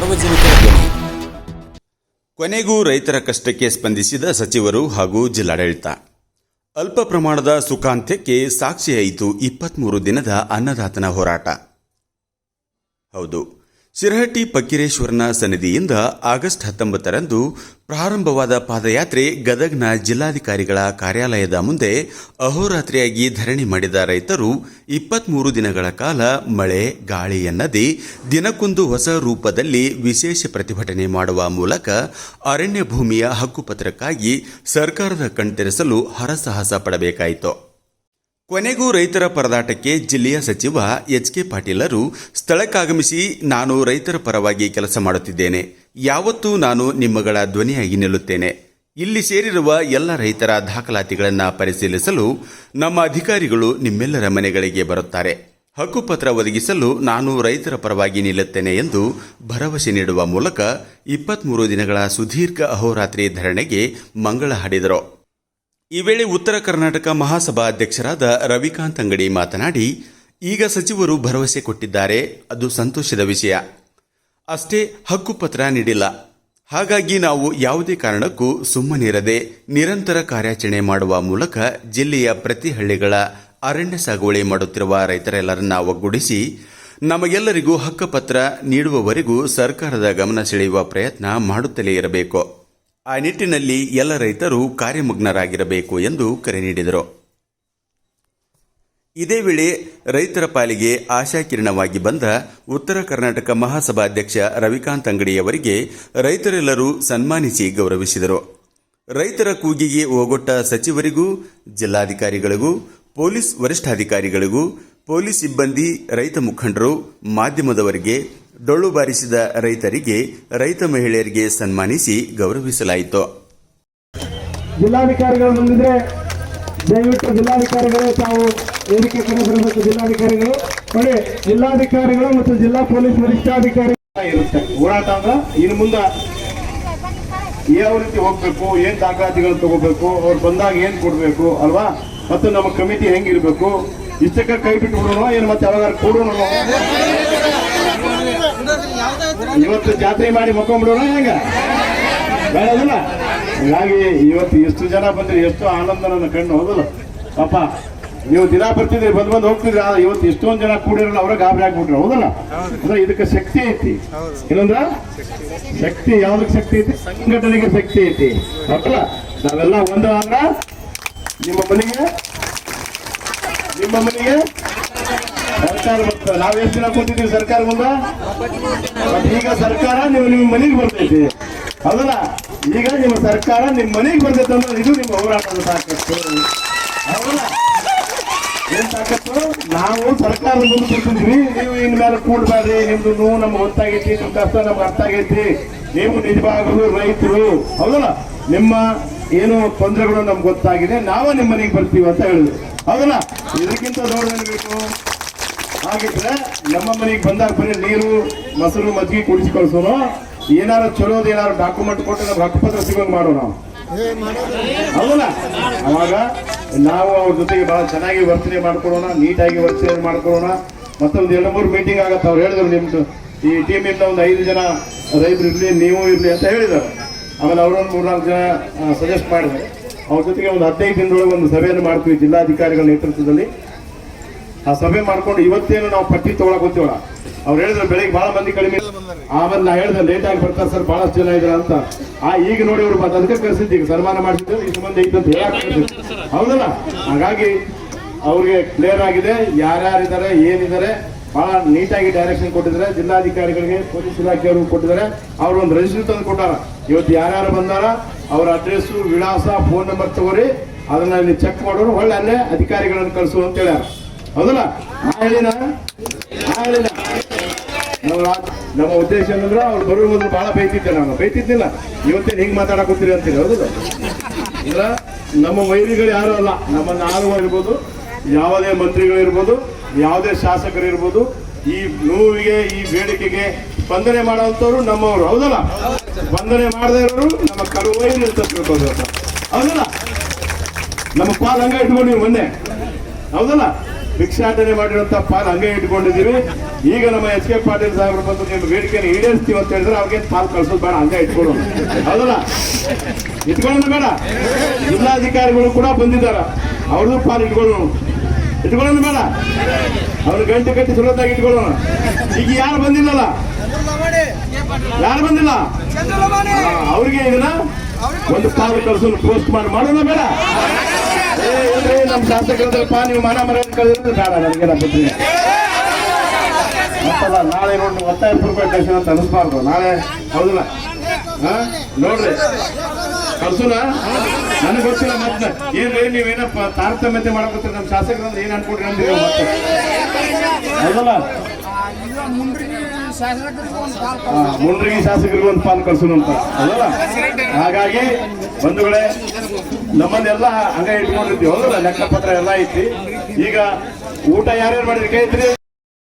ಸಾರ್ವಜನಿಕರ ಧ್ವನಿ ಕೊನೆಗೂ ರೈತರ ಕಷ್ಟಕ್ಕೆ ಸ್ಪಂದಿಸಿದ ಸಚಿವರು ಹಾಗೂ ಜಿಲ್ಲಾಡಳಿತ. ಅಲ್ಪ ಪ್ರಮಾಣದ ಸುಖಾಂತ್ಯಕ್ಕೆ ಸಾಕ್ಷಿಯಾಯಿತು ಇಪ್ಪತ್ಮೂರು ದಿನದ ಅನ್ನದಾತನ ಹೋರಾಟ. ಹೌದು. ಶಿರಹಟ್ಟಿ ಪಕ್ಕಿರೇಶ್ವರನ ಸನ್ನಿಧಿಯಿಂದ ಆಗಸ್ಟ್ ಹತ್ತೊಂಬತ್ತರಂದು ಪ್ರಾರಂಭವಾದ ಪಾದಯಾತ್ರೆ ಗದಗ್ನ ಜಿಲ್ಲಾಧಿಕಾರಿಗಳ ಕಾರ್ಯಾಲಯದ ಮುಂದೆ ಅಹೋರಾತ್ರಿಯಾಗಿ ಧರಣಿ ಮಾಡಿದ ರೈತರು ಇಪ್ಪತ್ಮೂರು ದಿನಗಳ ಕಾಲ ಮಳೆ, ಗಾಳಿ ಎನ್ನದೇ ದಿನಕ್ಕೊಂದು ಹೊಸ ರೂಪದಲ್ಲಿ ವಿಶೇಷ ಪ್ರತಿಭಟನೆ ಮಾಡುವ ಮೂಲಕ ಅರಣ್ಯ ಭೂಮಿಯ ಹಕ್ಕುಪತ್ರಕ್ಕಾಗಿ ಸರ್ಕಾರದ ಕಣ್ತೆರೆಸಲು ಹರಸಾಹಸ ಪಡಬೇಕಾಯಿತು. ಕೊನೆಗೂ ರೈತರ ಪರದಾಟಕ್ಕೆ ಜಿಲ್ಲೆಯ ಸಚಿವ ಎಚ್ ಕೆ ಪಾಟೀಲರು ಸ್ಥಳಕ್ಕಾಗಮಿಸಿ ನಾನು ರೈತರ ಪರವಾಗಿ ಕೆಲಸ ಮಾಡುತ್ತಿದ್ದೇನೆ. ಯಾವತ್ತೂ ನಾನು ನಿಮ್ಮಗಳ ಧ್ವನಿಯಾಗಿ ನಿಲ್ಲುತ್ತೇನೆ. ಇಲ್ಲಿ ಸೇರಿರುವ ಎಲ್ಲ ರೈತರ ದಾಖಲಾತಿಗಳನ್ನು ಪರಿಶೀಲಿಸಲು ನಮ್ಮ ಅಧಿಕಾರಿಗಳು ನಿಮ್ಮೆಲ್ಲರ ಮನೆಗಳಿಗೆ ಬರುತ್ತಾರೆ. ಹಕ್ಕುಪತ್ರ ಒದಗಿಸಲು ನಾನು ರೈತರ ಪರವಾಗಿ ನಿಲ್ಲುತ್ತೇನೆ ಎಂದು ಭರವಸೆ ನೀಡುವ ಮೂಲಕ ಇಪ್ಪತ್ಮೂರು ದಿನಗಳ ಸುದೀರ್ಘ ಅಹೋರಾತ್ರಿ ಧರಣಿಗೆ ಮಂಗಳ ಹಾಡಿದರು. ಈ ವೇಳೆ ಉತ್ತರ ಕರ್ನಾಟಕ ಮಹಾಸಭಾ ಅಧ್ಯಕ್ಷರಾದ ರವಿಕಾಂತ್ ಅಂಗಡಿ ಮಾತನಾಡಿ, ಈಗ ಸಚಿವರು ಭರವಸೆ ಕೊಟ್ಟಿದ್ದಾರೆ, ಅದು ಸಂತೋಷದ ವಿಷಯ. ಅಷ್ಟೇ ಹಕ್ಕುಪತ್ರ ನೀಡಿಲ್ಲ. ಹಾಗಾಗಿ ನಾವು ಯಾವುದೇ ಕಾರಣಕ್ಕೂ ಸುಮ್ಮನಿರದೆ ನಿರಂತರ ಕಾರ್ಯಾಚರಣೆ ಮಾಡುವ ಮೂಲಕ ಜಿಲ್ಲೆಯ ಪ್ರತಿ ಹಳ್ಳಿಗಳ ಅರಣ್ಯ ಸಾಗುವಳಿ ಮಾಡುತ್ತಿರುವ ರೈತರೆಲ್ಲರನ್ನ ಒಗ್ಗೂಡಿಸಿ, ನಮಗೆಲ್ಲರಿಗೂ ಹಕ್ಕುಪತ್ರ ನೀಡುವವರೆಗೂ ಸರ್ಕಾರದ ಗಮನ ಸೆಳೆಯುವ ಪ್ರಯತ್ನ ಮಾಡುತ್ತಲೇ ಇರಬೇಕು. ಆ ನಿಟ್ಟಿನಲ್ಲಿ ಎಲ್ಲ ರೈತರು ಕಾರ್ಯಮಗ್ನರಾಗಿರಬೇಕು ಎಂದು ಕರೆ ನೀಡಿದರು. ಇದೇ ವೇಳೆ ರೈತರ ಪಾಲಿಗೆ ಆಶಾಕಿರಣವಾಗಿ ಬಂದ ಉತ್ತರ ಕರ್ನಾಟಕ ಮಹಾಸಭಾಧ್ಯಕ್ಷ ರವಿಕಾಂತ್ ಅಂಗಡಿಯವರಿಗೆ ರೈತರೆಲ್ಲರೂ ಸನ್ಮಾನಿಸಿ ಗೌರವಿಸಿದರು. ರೈತರ ಕೂಗಿಗೆ ಓಗೊಟ್ಟ ಸಚಿವರಿಗೂ, ಜಿಲ್ಲಾಧಿಕಾರಿಗಳಿಗೂ, ಪೊಲೀಸ್ ವರಿಷ್ಠಾಧಿಕಾರಿಗಳಿಗೂ, ಪೊಲೀಸ್ ಸಿಬ್ಬಂದಿ, ರೈತ ಮುಖಂಡರು, ಮಾಧ್ಯಮದವರಿಗೆ ಡೊಳ್ಳು ಬಾರಿಸಿದ ರೈತರಿಗೆ ರೈತ ಮಹಿಳೆಯರಿಗೆ ಸನ್ಮಾನಿಸಿ ಗೌರವಿಸಲಾಯಿತು. ಜಿಲ್ಲಾಧಿಕಾರಿಗಳು ಬಂದಿದ್ರೆ ದಯವಿಟ್ಟು ಜಿಲ್ಲಾಧಿಕಾರಿಗಳು ತಾವು ವೇದಿಕೆ ಕಡೆ ಬರಬೇಕು. ಜಿಲ್ಲಾಧಿಕಾರಿಗಳು ನೋಡಿ, ಜಿಲ್ಲಾಧಿಕಾರಿಗಳು ಮತ್ತು ಜಿಲ್ಲಾ ಪೊಲೀಸ್ ವರಿಷ್ಠಾಧಿಕಾರಿ ಇರುತ್ತೆ. ಹೋರಾಟ ಇನ್ನು ಮುಂದೆ ಯಾವ ರೀತಿ ಹೋಗ್ಬೇಕು, ಏನ್ ದಾಖಲಾತಿಗಳು ತಗೋಬೇಕು, ಅವ್ರು ಬಂದಾಗ ಏನ್ ಕೊಡ್ಬೇಕು ಅಲ್ವಾ? ಮತ್ತು ನಮ್ಮ ಕಮಿಟಿ ಹೆಂಗಿರ್ಬೇಕು? ಇಷ್ಟಕ್ಕೆ ಕೈ ಬಿಟ್ಟು ಬಿಡೋಣ ಏನು ಮತ್ತೆ ಯಾವಾಗ ಕೊಡೋಣ? ಇವತ್ತು ಜಾತ್ರೆ ಮಾಡಿ ಮಕ್ಕೊಂಡ್ಬಿಡೋಣ ಹೆಂಗ? ಬೇಡದಿಲ್ಲ ಹೀಗಾಗಿ ಇವತ್ತು ಎಷ್ಟು ಜನ ಬಂದ್ರೆ ಎಷ್ಟು ಆನಂದ ನನ್ನ ಕಣ್ಣು ಹೋದಲ್ಲ? ಪಾಪ ನೀವು ದಿನ ಬರ್ತಿದ್ರಿ ಬಂದು ಬಂದು ಹೋಗ್ತಿದ್ರಿ ಇವತ್ತು ಎಷ್ಟೊಂದು ಜನ ಕೂಡಿರಲ್ಲ ಅವ್ರ ಗಾಬರಿ ಆಗ್ಬಿಟ್ರು ಹೌದಲ್ಲ? ಅಂದ್ರೆ ಇದಕ್ಕೆ ಶಕ್ತಿ ಐತಿ. ಏನಂದ್ರ ಶಕ್ತಿ ಯಾವ್ದಕ್ಕೆ ಶಕ್ತಿ ಐತಿ? ಸಂಘಟನೆಗೆ ಶಕ್ತಿ ಐತಿ. ಹೌದಲ್ಲ? ನಾವೆಲ್ಲ ಒಂದು ಅಂದ್ರ ನಿಮ್ಮ ಮನೆಗೆ ನಿಮ್ಮ ಮನೆಗೆ ಸರ್ಕಾರ ಬರ್ತದೆ ನಾವ್ ಎಷ್ಟು ದಿನ ಕೂತಿದ್ದೀವಿ ಸರ್ಕಾರ ಮುಂದ ಈಗ ಸರ್ಕಾರ ನೀವು ನಿಮ್ಮ ಮನೆಗೆ ಬರ್ತೈತಿ. ಹೌದಲ್ಲ? ಈಗ ನಿಮ್ಮ ಸರ್ಕಾರ ನಿಮ್ಮ ಮನೆಗೆ ಬರ್ತೈತೆ ಅಂದ್ರೆ ಇದು ನಿಮ್ಮ ಹೋರಾಟದ ತಾಕತ್ತು ಹೌದಲ್ಲ? ಏನ್ ತಾಕತ್ತು ನಾವು ಸರ್ಕಾರ ಮುಂದೆ ಕೂತಿದ್ವಿ ನೀವು ಇನ್ ಮೇಲೆ ಕೂಡ್ಬೇಡ್ರಿ. ನಿಮ್ದು ನೋವು ನಮ್ಗೆ ಗೊತ್ತಾಗೈತಿ ನಿಮ್ ಕಷ್ಟ ನಮ್ಗೆ ಅರ್ಥ ಆಗೈತಿ. ನೀವು ನಿಜವಾಗಲು ರೈತರು. ಹೌದಲ್ಲ? ನಿಮ್ಮ ಏನು ತೊಂದರೆಗಳು ನಮ್ಗೆ ಗೊತ್ತಾಗಿದೆ. ನಾವೇ ನಿಮ್ಮ ಮನೆಗೆ ಬರ್ತೀವಿ ಅಂತ ಹೇಳಿದ್ವಿ ಹೌದಲ್ಲ? ಇದಕ್ಕಿಂತ ದೊಡ್ಡ ಬೇಕು? ಹಾಗಿದ್ರೆ ನಮ್ಮ ಮನೆಗೆ ಬಂದಾಗ ಬರೀ ನೀರು ಮೊಸರು ಮಜ್ಜಿಗೆ ಕುಡಿಸಿ ಕಳ್ಸೋನು? ಏನಾರು ಚಲೋದು ಏನಾರು ಡಾಕ್ಯುಮೆಂಟ್ ಕೊಟ್ಟು ನಮ್ಗೆ ಹಕ್ಕುಪತ್ರ ಸಿಗೋಂಗ್ ಮಾಡೋ ನಾವು ಹೌದಲ್ಲ? ಅವಾಗ ನಾವು ಅವ್ರ ಜೊತೆಗೆ ಬಹಳ ಚೆನ್ನಾಗಿ ವರ್ತನೆ ಮಾಡ್ಕೊಳ್ಳೋಣ ನೀಟಾಗಿ ವರ್ತನೆ ಮಾಡ್ಕೊಳ್ಳೋಣ. ಮತ್ತೊಂದು ಎರಡು ಮೂರು ಮೀಟಿಂಗ್ ಆಗತ್ತೆ. ಅವ್ರು ಹೇಳಿದ್ರು ನಿಮ್ದು ಈ ಟೀಮಿಂದ ಒಂದು ಐದು ಜನ ರೈತರು ಇರಲಿ ನೀವು ಇರಲಿ ಅಂತ ಹೇಳಿದ್ದಾರೆ ಆಮೇಲೆ ಅವರೊಂದು ಮೂರ್ನಾಲ್ಕು ಜನ ಸಜೆಸ್ಟ್ ಮಾಡಿದೆ ಅವ್ರ ಜೊತೆಗೆ ಒಂದು ಹದಿನೈದು ದಿನದೊಳಗೆ ಒಂದು ಸಭೆಯನ್ನು ಮಾಡ್ತೀವಿ ಜಿಲ್ಲಾಧಿಕಾರಿಗಳ ನೇತೃತ್ವದಲ್ಲಿ. ಆ ಸಭೆ ಮಾಡ್ಕೊಂಡು ಇವತ್ತೇನು ನಾವು ಪಟ್ಟಿ ತಗೊಳಕ್ ಹೋಗ್ತೀವಲ್ಲ, ಅವ್ರು ಹೇಳಿದ್ರು ಬೆಳಿಗ್ಗೆ ಬಹಳ ಮಂದಿ ಕಡಿಮೆ ಆಮೇಲೆ ನಾ ಹೇಳಿದೆ ಲೇಟ್ ಆಗಿ ಬರ್ತಾರೆ ಸರ್ ಬಹಳಷ್ಟು ಜನ ಇದ್ರ ಅಂತ. ಆ, ಈಗ ನೋಡಿ ಅವ್ರು ಮತ್ತೆ ಅದಕ್ಕೆ ಕಳ್ಸಿದ್ದು ಈಗ ಸನ್ಮಾನ ಮಾಡಿದ್ದು ಇಷ್ಟು ಮಂದಿ ಐತೆ ಕಳ್ಸಿದ್ದು. ಹೌದಲ್ಲ? ಹಾಗಾಗಿ ಅವ್ರಿಗೆ ಕ್ಲಿಯರ್ ಆಗಿದೆ ಯಾರ್ಯಾರಿದ್ದಾರೆ ಏನಿದ್ದಾರೆ ಬಹಳ ನೀಟಾಗಿ ಡೈರೆಕ್ಷನ್ ಕೊಟ್ಟಿದ್ದಾರೆ. ಜಿಲ್ಲಾಧಿಕಾರಿಗಳಿಗೆ, ಪೊಲೀಸ್ ಇಲಾಖೆಯವರು ಕೊಟ್ಟಿದ್ದಾರೆ. ಅವ್ರು ಒಂದು ರಿಜಿಸ್ಟರ್ ತಂದು ಕೊಟ್ಟಾರ. ಇವತ್ತು ಯಾರ್ಯಾರು ಬಂದಾರ, ಅವ್ರ ಅಡ್ರೆಸ್ ವಿಳಾಸ ಫೋನ್ ನಂಬರ್ ತಗೋರಿ, ಅದನ್ನ ಇಲ್ಲಿ ಚೆಕ್ ಮಾಡೋರು. ಒಳ್ಳೆ ಅಲ್ಲೇ ಅಧಿಕಾರಿಗಳನ್ನು ಕಳಿಸು ಅಂತ ಹೇಳ್ಯಾರ. ಹೌದಲ್ಲ? ಹೇಳಿನ? ಹೇಳಿನ? ನಮ್ಮ ನಮ್ಮ ಉದ್ದೇಶ ಏನಂದ್ರೆ ಅವ್ರು ಬರುವ ಮೊದಲು ಬಹಳ ಬೈತಿದ್ದೆ ನಾನು. ಬೈತಿದ್ದಿಲ್ಲ. ಇವತ್ತೇನು ಹಿಂಗ್ ಮಾತಾಡಕೋತೀರಿ ಅಂತೀರಿ ಹೌದಲ್ಲ ಇಲ್ಲ ನಮ್ಮ ವೈರಿಗಳು ಯಾರು ಅಲ್ಲ, ನಮ್ಮನ್ನ ಆಳುವ ಇರ್ಬೋದು, ಯಾವುದೇ ಮಂತ್ರಿಗಳಿರ್ಬೋದು ಯಾವುದೇ ಶಾಸಕರು ಇರ್ಬೋದು, ಈ ನೋವಿಗೆ, ಈ ಬೇಡಿಕೆಗೆ ಸ್ಪಂದನೆ ಮಾಡುವಂತವ್ರು ನಮ್ಮವರು, ಹೌದಲ್ಲ? ಸ್ಪಂದನೆ ಮಾಡದೇ ಇರೋರು ನಮ್ಮ ಕರು ವೈರಿ ಅಂತ ತಿಳ್ಕೊಬೇಕು ಹೌದಲ್ಲ? ನಮ್ಮ ಪಾಲ್ ಹಂಗ ಇಟ್ಕೊಂಡು ನೀವು ಮೊನ್ನೆ. ಹೌದಲ್ಲ? ಭಿಕ್ಷಾಟನೆ ಮಾಡಿರುವಂತ ಪಾಲ್ ಹಂಗೆ ಇಟ್ಕೊಂಡಿದ್ದೀವಿ. ಈಗ ನಮ್ಮ ಎಚ್ ಕೆ ಪಾಟೀಲ್ ಸಾಹೇಬರು ಬಂದು ನಿಮ್ಮ ಬೇಡಿಕೆಯನ್ನು ಈಡೇರಿಸ್ತೀವಿ ಅಂತ ಹೇಳಿದ್ರೆ ಅವ್ರಿಗೆ ಪಾಲ್ ಕಳ್ಸೋದು ಬೇಡ ಹಂಗೆ ಇಟ್ಕೊಳ್ಳೋಣ. ಹೌದಲ್ಲ? ಇಟ್ಕೊಳ್ಳೋಣ ಬೇಡ. ಜಿಲ್ಲಾಧಿಕಾರಿಗಳು ಕೂಡ ಬಂದಿದ್ದಾರ. ಅವ್ರದ್ದು ಪಾಲ್ ಇಟ್ಕೊಳ್ಳೋಣ. ಇಟ್ಕೊಳ್ಳೋಣ ಬೇಡ. ಅವ್ರ ಗಂಟೆ ಕಟ್ಟಿ ಸುಲಭವಾಗಿ ಇಟ್ಕೊಳ್ಳೋಣ. ಈಗ ಯಾರು ಬಂದಿಲ್ಲಲ್ಲ? ಯಾರು ಬಂದಿಲ್ಲ? ಅವ್ರಿಗೆ ಇದನ್ನ ಒಂದು ಪಾಲ್ ಕಳ್ಸೋದು ಪೋಸ್ಟ್ ಮಾಡಿ ಮಾಡೋಣ ಬೇಡ. ನಮ್ಮ ಶಾಸಕರದಪ್ಪ ನೀವು ಮನ ಮರ್ಯಾದೆ ಕಳೆದ್ರೆ ಬೇಡ ನನಗೆ ಬುದ್ಧಿ. ಮತ್ತಲ್ಲ, ನಾಳೆ ನೋಡಿ ಒತ್ತಾಯ ರೂಪಾಯಿ ಅಂತ ಅನಿಸ್ಬಾರ್ದು. ನಾಳೆ ಹೌದಿಲ್ಲ? ಹಾ? ನೋಡ್ರಿ. ಕಳ್ಸುನ ನನಗೆ ಗೊತ್ತಿಲ್ಲ ಮತ್ತೆ. ಏನ್ರಿ ನೀವೇನಪ್ಪ ತಾರತಮ್ಯತೆ ಮಾಡಕತ್ತೀರಿ ನಮ್ಮ ಶಾಸಕರಂದ್ರೆ ಏನ್ ಅನ್ಕೊಡ್ರಿ ಅಂತ ಆ, ಮುಂಡ್ರಿಗಿ ಶಾಸಕರಿಗೂ ಒಂದು ಪಾಲ್ ಕಳ್ಸೋಣ ಅಂತ. ಹೌದಲ್ಲ? ಹಾಗಾಗಿ ಬಂಧುಗಳೇ ನಮ್ಮನ್ನೆಲ್ಲ ಹಂಗ ಇಟ್ಕೊಂಡಿದ್ವಿ. ಹೌದಲ್ಲ? ಲೆಕ್ಕ ಪತ್ರ ಎಲ್ಲ ಐತಿ. ಈಗ ಊಟ ಯಾರ್ಯಾರು ಮಾಡಿದ್ರಿ? ಕೈ